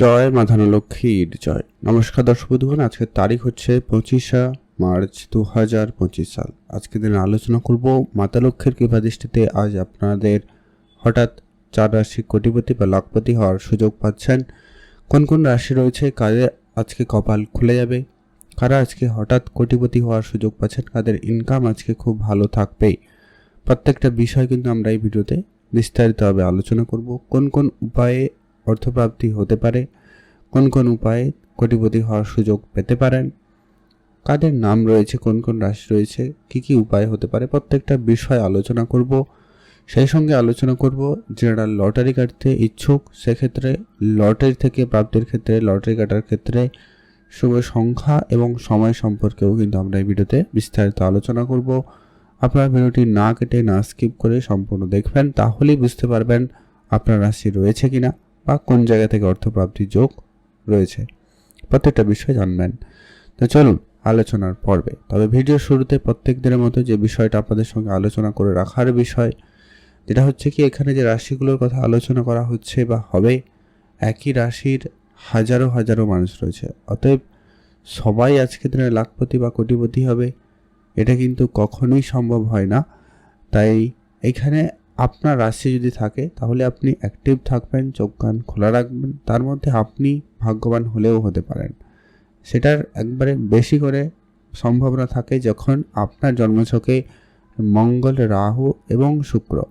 জয় মাধানা লক্ষ্মীর জয়। নমস্কার দর্শক বন্ধুগণ, আজকের তারিখ হচ্ছে পঁচিশা মার্চ দু হাজার পঁচিশ সাল। আজকে দিনে আলোচনা করব মাতা লক্ষ্মীর কৃপা দৃষ্টিতে। আজ আপনাদের হঠাৎ চার রাশি কোটিপতি বা লখপতি হওয়ার সুযোগ পাচ্ছেন। কোন কোন রাশি রয়েছে, কাদের আজকে কপাল খুলে যাবে? কারা আজকে হঠাৎ কোটিপতি হওয়ার সুযোগ পাচ্ছেন? কাদের ইনকাম আজকে খুব ভালো থাকবে প্রত্যেকটা বিষয় কিন্তু আমরা এই ভিডিওতে বিস্তারিতভাবে আলোচনা করব। কোন কোন উপায়ে অর্থপ্রাপ্তি হতে পারে, কোন কোন উপায়ে কোটিপতি হওয়ার সুযোগ পেতে পারেন, কাদের নাম রয়েছে, কোন কোন রাশি রয়েছে, কি কি উপায় হতে পারে, প্রত্যেকটা বিষয় আলোচনা করব। সেই সঙ্গে আলোচনা করব যারা লটারি কাটতে ইচ্ছুক, সেক্ষেত্রে লটারি থেকে প্রাপ্তির ক্ষেত্রে, লটারি কাটার ক্ষেত্রে শুভ সংখ্যা এবং সময় সম্পর্কেও কিন্তু আমরা এই ভিডিওতে বিস্তারিত আলোচনা করব। আপনারা ভিডিওটি না কেটে, না স্কিপ করে সম্পূর্ণ দেখবেন, তাহলেই বুঝতে পারবেন আপনার রাশি রয়েছে কিনা। বা কোন জায়গা থেকে অর্থপ্রাপ্তির যোগ রয়েছে, প্রত্যেকটা বিষয় জানবেন। তো চলুন আলোচনার পর্বে। তবে ভিডিও শুরুতে প্রত্যেক দিনের মতো যে বিষয়টা আপনাদের সঙ্গে আলোচনা করে রাখার বিষয়, যেটা হচ্ছে কি, এখানে যে রাশিগুলোর কথা আলোচনা করা হচ্ছে বা হবে, একই রাশির হাজারো হাজারো মানুষ রয়েছে। অতএব সবাই আজকে দিনে লাখপতি বা কোটিপতি হবে, এটা কিন্তু কখনোই সম্ভব হয় না। তাই এখানে আপনার রাশি যদি থাকে, তাহলে আপনি অ্যাক্টিভ থাকবেন, চোখ কান খোলা রাখবেন। তার মধ্যে আপনি ভাগ্যবান হলেও হতে পারেন। সেটার একবারে বেশি করে সম্ভাবনা থাকে যখন আপনার জন্মছকে মঙ্গল, রাহু এবং শুক্র।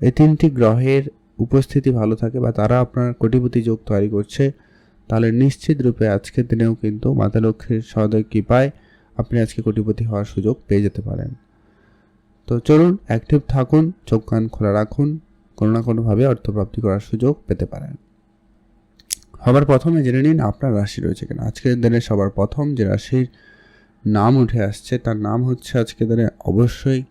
এই তিনটি গ্রহের উপস্থিতি ভালো থাকে বা তারা আপনার কোটিপতি যোগ তৈরি করছে, তাহলে নিশ্চিত রূপে আজকের দিনেও কিন্তু মাতা লক্ষ্মীর সদয় কৃপায় আপনি আজকে কোটিপতি হওয়ার সুযোগ পেয়ে যেতে পারেন। তো চলুন অ্যাক্টিভ থাকুন, চোখ কান খোলা রাখুন, কোনো না কোনোভাবে অর্থপ্রাপ্তি করার সুযোগ পেতে পারেন। সবার প্রথমে জেনে নিন আপনার রাশি রয়েছে কিনা। আজকের দিনে সবার প্রথম যে রাশির নাম উঠে আসছে, তার নাম হচ্ছে আজকের দিনে অবশ্যই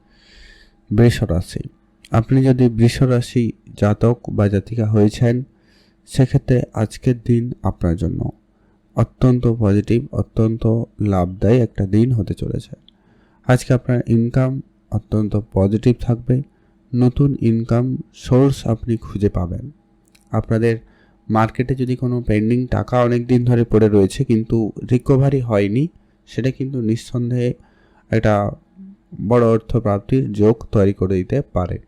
বৃষ রাশি। আপনি যদি বৃষ রাশি জাতক বা জাতিকা হয়েছেন, সেক্ষেত্রে আজকের দিন আপনার জন্য অত্যন্ত পজিটিভ অত্যন্ত লাভদায়ী একটা দিন হতে চলেছে। আজকে আপনার ইনকাম অত্যন্ত পজিটিভ থাকবে। নতুন ইনকাম সোর্স আপনি খুঁজে পাবেন। আপনাদের মার্কেটে যদি কোনো পেন্ডিং টাকা অনেক দিন ধরে পড়ে রয়েছে কিন্তু রিকভারি হয়নি, সেটা কিন্তু নিঃসন্দেহে একটা বড় অর্থ প্রাপ্তির যোগ তৈরি করে দিতে পারে।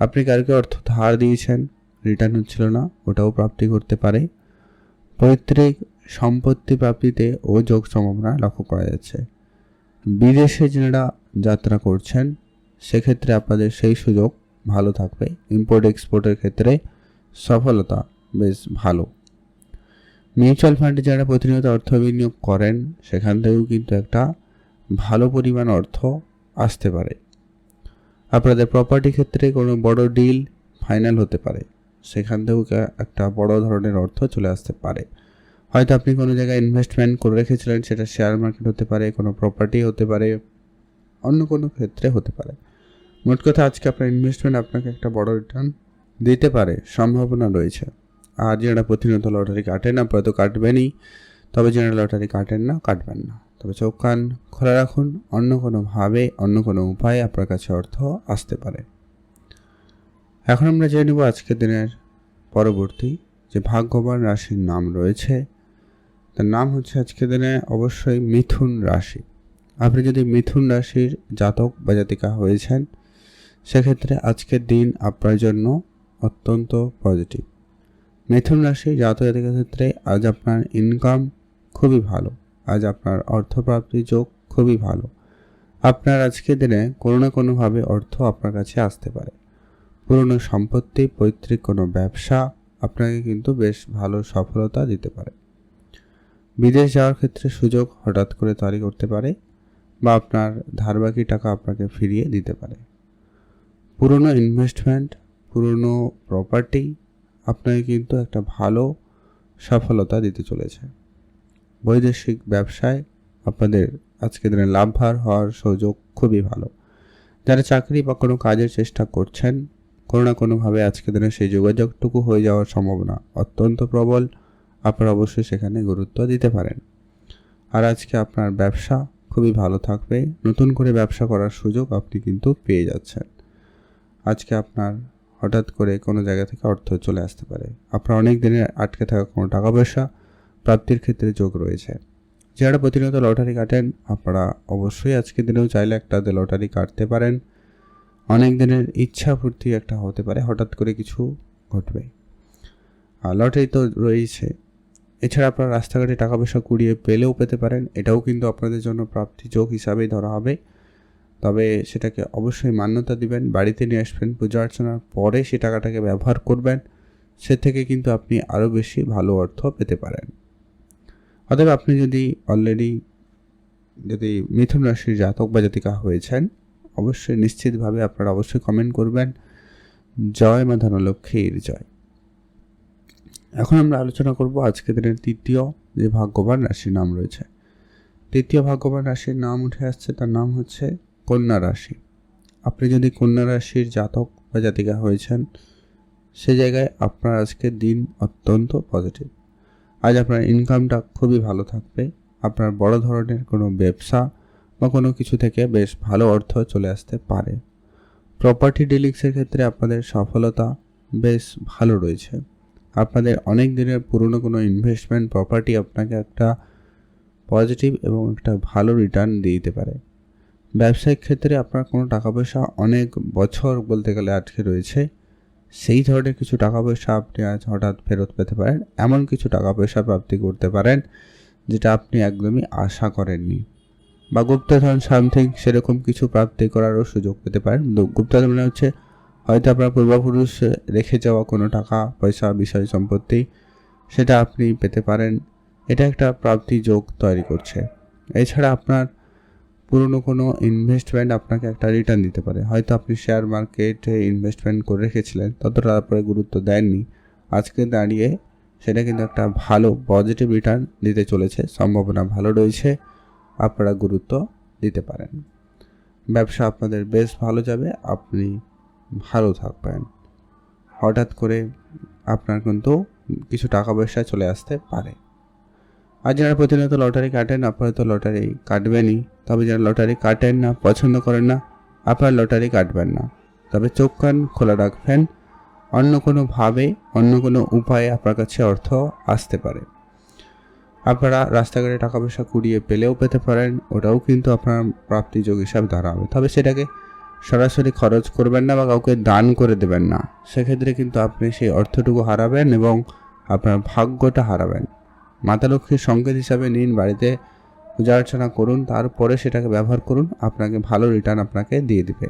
আপনি কারকে অর্থ ধার দিয়েছেন রিটার্ন হচ্ছিল না, ওটাও প্রাপ্তি করতে পারে। পৈতৃক সম্পত্তি প্রাপ্তিতে ও যোগ সম্ভাবনা লক্ষ্য করা যাচ্ছে। বিদেশে যারা যাত্রা করছেন, সেক্ষেত্রে আপনাদের সেই সুযোগ ভালো থাকবে। ইম্পোর্ট এক্সপোর্টের ক্ষেত্রে সফলতা বেশ ভালো। মিউচুয়াল ফান্ডে যারা প্রতিনিয়ত অর্থ বিনিয়োগ করেন, সেখান থেকেও কিন্তু একটা ভালো পরিমাণ অর্থ আসতে পারে। আপনাদের প্রপার্টি ক্ষেত্রে কোনো বড় ডিল ফাইনাল হতে পারে। সেখান থেকেও একটা বড় ধরনের অর্থ চলে আসতে পারে। হয়তো আপনি কোনো জায়গায় ইনভেস্টমেন্ট করে রেখেছিলেন, সেটা শেয়ার মার্কেট হতে পারে, কোনো প্রপার্টি হতে পারে, অন্য কোনো ক্ষেত্রে হতে পারে। মোট কথা, আজকে আপনার ইনভেস্টমেন্ট আপনাকে একটা বড় রিটার্ন দিতে পারে, সম্ভাবনা রয়েছে। আর যারা প্রতিনিয়ত লটারি কাটেন, আপনারা তো কাটবেনই। তবে যারা লটারি কাটেন না, কাটবেন না। তবে চোখ কান খোলা রাখুন, অন্য কোনোভাবে অন্য কোনো উপায়ে আপনার কাছে অর্থ আসতে পারে। এখন আমরা জেনে নেব আজকের দিনের পরবর্তী যে ভাগ্যবান রাশির নাম রয়েছে। তার নাম হচ্ছে আজকের দিনে অবশ্যই মিথুন রাশি। আপনি যদি মিথুন রাশির জাতক বা জাতিকা হয়েছেন, সেক্ষেত্রে আজকের দিন আপনার জন্য অত্যন্ত পজিটিভ। মিথুন রাশি জাতক জাতিকার ক্ষেত্রে আজ আপনার ইনকাম খুবই ভালো, আজ আপনার অর্থপ্রাপ্তির যোগ খুবই ভালো। আপনার আজকের দিনে কোনো না কোনোভাবে অর্থ আপনার কাছে আসতে পারে। পুরনো সম্পত্তি, পৈতৃক কোনো ব্যবসা আপনাকে কিন্তু বেশ ভালো সফলতা দিতে পারে। বিদেশ যাওয়ার ক্ষেত্রে সুযোগ হঠাৎ করে তৈরি করতে পারে বা আপনার ধারবাকি টাকা আপনাকে ফিরিয়ে দিতে পারে। পুরনো ইনভেস্টমেন্ট পুরনো প্রপার্টি আপনাকে কিন্তু একটা ভালো সফলতা দিতে চলেছে। বৈদেশিক ব্যবসায় আপনাদের আজকে দিনে লাভভার হওয়ার সুযোগ খুবই ভালো। যারা চাকরি বা কোনো কাজের চেষ্টা করছেন, কোনো না কোনোভাবে আজকে দিনে সেই যোগাযোগটুকু হয়ে যাওয়ার সম্ভাবনা অত্যন্ত প্রবল। আপনারা অবশ্যই সেখানে গুরুত্ব দিতে পারেন। আর আজকে আপনার ব্যবসা খুবই ভালো থাকবে। নতুন করে ব্যবসা করার সুযোগ আপনি কিন্তু পেয়ে যাচ্ছেন। আজকে আপনার হঠাৎ করে কোনো জায়গা থেকে অর্থ চলে আসতে পারে। আপনার অনেক দিনের আটকে থাকা কোনো টাকা পয়সা প্রাপ্তির ক্ষেত্রে যোগ রয়েছে। যারা প্রতিনিয়ত লটারি কাটেন, আপনারা অবশ্যই আজকের দিনেও চাইলে একটা লটারি কাটতে পারেন। অনেক দিনের ইচ্ছা পূর্তি একটা হতে পারে, হঠাৎ করে কিছু ঘটবে। আর লটারি তো রয়েছে এছাড়া আপনারা রাস্তাঘাটে টাকা পয়সা কুড়িয়ে পেলেও পেতে পারেন। এটাও কিন্তু আপনাদের জন্য প্রাপ্তি যোগ হিসাবেই ধরা হবে। তবে সেটাকে অবশ্যই মান্যতা দিবেন, বাড়িতে নিয়ে আসবেন, পূজা অর্চনার পরে সে টাকাটাকে ব্যবহার করবেন, সে থেকে কিন্তু আপনি আরও বেশি ভালো অর্থ পেতে পারেন। অতএব আপনি যদি অলরেডি যদি মিথুন রাশির জাতক বা জাতিকা হয়েছেন, অবশ্যই নিশ্চিতভাবে আপনারা অবশ্যই কমেন্ট করবেন। জয় মা ধনলক্ষ্মীর জয়। এখন আমরা আলোচনা করব আজকে দিনের তৃতীয় যে ভাগ্যবান রাশির নাম রয়েছে। তৃতীয় ভাগ্যবান রাশির নাম উঠে আসছে, তার নাম হচ্ছে কন্যা রাশি। আপনি যদি কন্যা রাশির জাতক বা জাতিকা হয়েছেন, সে জায়গায় আপনার আজকের দিন অত্যন্ত পজিটিভ আজ আপনার ইনকামটা খুবই ভালো থাকবে, আপনার বড় ধরনের কোনো ব্যবসা বা কোনো কিছু থেকে বেশ ভালো অর্থ চলে আসতে পারে। প্রপার্টি ডিলিংসের ক্ষেত্রে আপনাদের সফলতা বেশ ভালো রয়েছে। আপনাদের অনেক দিনের পুরনো কোনো ইনভেস্টমেন্ট প্রপার্টি আপনাকে একটা পজিটিভ এবং একটা ভালো রিটার্ন দিয়ে দিতে পারে। ব্যবসায়িক ক্ষেত্রে আপনার কোনো টাকা পয়সা অনেক বছর বলতে গেলে আটকে রয়েছে। সেই ধরনের কিছু টাকা পয়সা আপনি আজ হঠাৎ ফেরত পেতে পারেন। এমন কিছু টাকা পয়সা প্রাপ্তি করতে পারেন, যেটা আপনি একদমই আশা করেননি। বা গুপ্তধন সামথিং সেরকম কিছু প্রাপ্তি করারও সুযোগ পেতে পারেন। গুপ্তধন মানে হচ্ছে হয়তো আপনার পূর্বপুরুষ রেখে যাওয়া কোনো টাকা, পয়সা, বিষয়, সম্পত্তি সেটা আপনি পেতে পারেন। এটা একটা প্রাপ্তি যোগ তৈরি করছে। এছাড়া আপনার পুরনো কোনো ইনভেস্টমেন্ট আপনাকে একটা রিটার্ন দিতে পারে। হয়তো আপনি শেয়ার মার্কেটে ইনভেস্টমেন্ট করে রেখেছিলেন, ততটা তারপরে গুরুত্ব দেননি। আজকে দাঁড়িয়ে সেটা কিন্তু একটা ভালো পজিটিভ রিটার্ন দিতে চলেছে। সম্ভাবনা ভালো রয়েছে, আপনারা গুরুত্ব দিতে পারেন। ব্যবসা আপনাদের বেশ ভালো যাবে। আপনি ভালো থাকবেন। হঠাৎ করে আপনার কিন্তু কিছু টাকা পয়সা চলে আসতে পারে। আর যারা প্রতিনিয়ত লটারি কাটেন, আপনারা তো লটারি কাটবেনই। তবে যারা লটারি কাটেন না, পছন্দ করেন না, আপনারা লটারি কাটবেন না। তবে চোখ কান খোলা রাখবেন। অন্য কোনোভাবে অন্য কোনো উপায়ে আপনার কাছে অর্থ আসতে পারে। আপনারা রাস্তাঘাটে টাকা পয়সা কুড়িয়ে পেলেও পেতে পারেন, ওটাও কিন্তু আপনার প্রাপ্তিযোগ হিসাবে হবে তবে সেটাকে সরাসরি খরচ করবেন না বা কাউকে দান করে দেবেন না। সেক্ষেত্রে কিন্তু আপনি সেই অর্থটুকু হারাবেন এবং আপনার ভাগ্যটা হারাবেন। মাতা লক্ষ্মীর সংকেত হিসাবে নিন বাড়িতে পূজা অর্চনা করুন, তারপরে সেটাকে ব্যবহার করুন, আপনাকে ভালো রিটার্ন আপনাকে দিয়ে দিবে।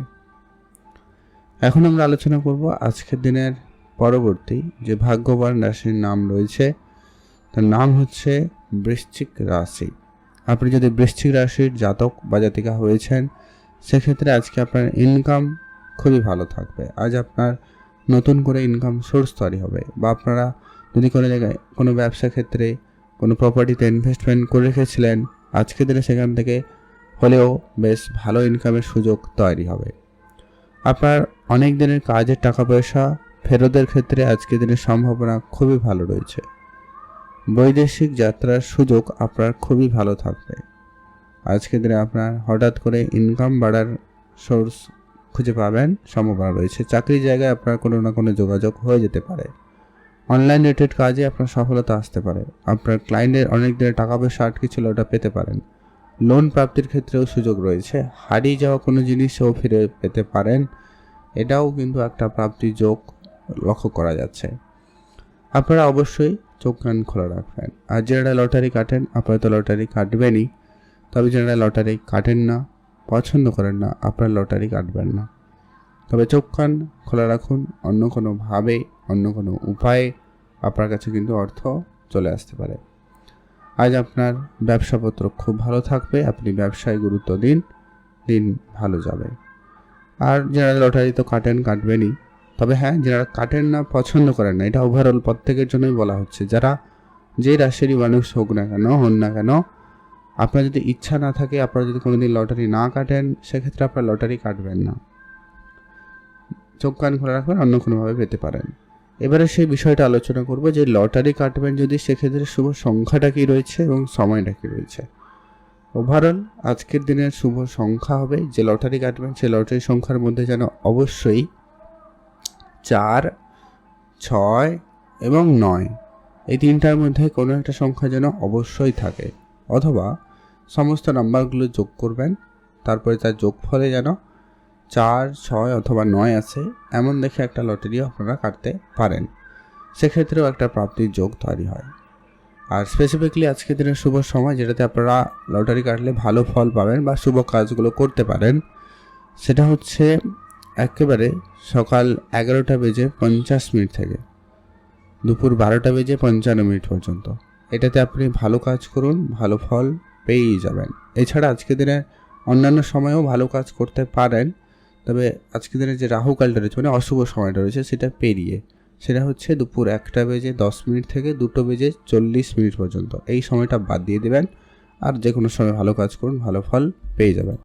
এখন আমরা আলোচনা করব আজকের দিনের পরবর্তী যে ভাগ্যবান রাশির নাম রয়েছে, তার নাম হচ্ছে বৃশ্চিক রাশি। আপনি যদি বৃশ্চিক রাশির জাতক বা জাতিকা হয়েছেন সেক্ষেত্রে আজকে আপনার ইনকাম খুবই ভালো থাকবে। আজ আপনার নতুন করে ইনকাম সোর্স তৈরি হবে বা আপনারা যদি কোনো জায়গায় কোনো ব্যবসা ক্ষেত্রে কোনো প্রপার্টিতে ইনভেস্টমেন্ট করে রেখেছিলেন, আজকে দিনে সেখান থেকে হলেও বেশ ভালো ইনকামের সুযোগ তৈরি হবে। আপনার অনেক দিনের কাজের টাকা পয়সা ফেরতের ক্ষেত্রে আজকে দিনের সম্ভাবনা খুবই ভালো রয়েছে। বৈদেশিক যাত্রার সুযোগ আপনার খুবই ভালো থাকবে। আজকের দিনে আপনার হঠাৎ করে ইনকাম বাড়ার সোর্স খুঁজে পাবেন সম্ভাবনা রয়েছে। চাকরির জায়গায় আপনার কোনো না কোনো যোগাযোগ হয়ে যেতে পারে। অনলাইন রিলেটেড কাজে আপনার সফলতা আসতে পারে। আপনার ক্লায়েন্টের অনেক দিনের টাকা পয়সা আটকে ছিল, ওটা পেতে পারেন। লোন প্রাপ্তির ক্ষেত্রেও সুযোগ রয়েছে। হারিয়ে যাওয়া কোনো জিনিসও ফিরে পেতে পারেন। এটাও কিন্তু একটা প্রাপ্তি যোগ লক্ষ্য করা যাচ্ছে। আপনারা অবশ্যই চোখ কান খোলা রাখবেন। আর যারা লটারি কাটেন, আপনারা তো লটারি কাটবেনই। তবে যারা লটারি কাটেন না, পছন্দ করেন না, আপনার লটারি কাটবেন না। তবে চোখ কান খোলা রাখুন, অন্য কোনোভাবে অন্য কোনো উপায়ে আপনার কাছে কিন্তু অর্থ চলে আসতে পারে। আজ আপনার ব্যবসাপত্র খুব ভালো থাকবে, আপনি ব্যবসায় গুরুত্ব দিন দিন ভালো যাবে। আর যারা লটারি তো কাটেন, কাটবেনই। তবে হ্যাঁ যারা কাটেন না, পছন্দ করেন না, এটা ওভারঅল প্রত্যেকের জন্যই বলা হচ্ছে। যারা যে রাশিরই মানুষ হোক না কেন, হন না কেন আপনার যদি ইচ্ছা না থাকে, আপনারা যদি কোনোদিন লটারি না কাটেন, সেক্ষেত্রে আপনার লটারি কাটবেন না। চোখ কান খোলা রাখবেন, অন্য কোনোভাবে পেতে পারেন। এবারে সেই বিষয়টা আলোচনা করব যে, লটারি কাটবেন যদি, সেক্ষেত্রে শুভ সংখ্যাটা কী রয়েছে এবং সময়টা কী রয়েছে? ওভারঅল আজকের দিনের শুভ সংখ্যা হবে, যে লটারি কাটবেন, সেই লটারি সংখ্যার মধ্যে যেন অবশ্যই চার, ছয় এবং নয়। এই তিনটার মধ্যে কোনো একটা সংখ্যা যেন অবশ্যই থাকে। অথবা সমস্ত নাম্বারগুলো যোগ করবেন, তারপরে তার যোগফলে যেন চার, ছয় অথবা নয় আসে, এমন দেখে একটা লটারিও আপনারা কাটতে পারেন। সেক্ষেত্রেও একটা প্রাপ্তির যোগ তৈরি হয়। আর স্পেসিফিকলি আজকের দিনের শুভ সময়, যেটাতে আপনারা লটারি কাটলে ভালো ফল পাবেন বা শুভ কাজগুলো করতে পারেন, সেটা হচ্ছে একেবারে সকাল এগারোটা বেজে পঞ্চাশ মিনিট থেকে, দুপুর বারোটা বেজে পঞ্চান্ন মিনিট পর্যন্ত। এটাতে আপনি ভালো কাজ করুন, ভালো ফল পেয়েই যাবেন। এছাড়া আজকের দিনে অন্যান্য সময়েও ভালো কাজ করতে পারেন, তবে আজকের দিনে যে রাহুকালটা রয়েছে মানে অশুভ সময়টা রয়েছে, সেটা পেরিয়ে, সেটা হচ্ছে দুপুর একটা বেজে দশ মিনিট থেকে দুটো বেজে চল্লিশ মিনিট পর্যন্ত। এই সময়টা বাদ দিয়ে দেবেন, আর যে কোনো সময় ভালো কাজ করুন, ভালো ফল পেয়ে যাবেন।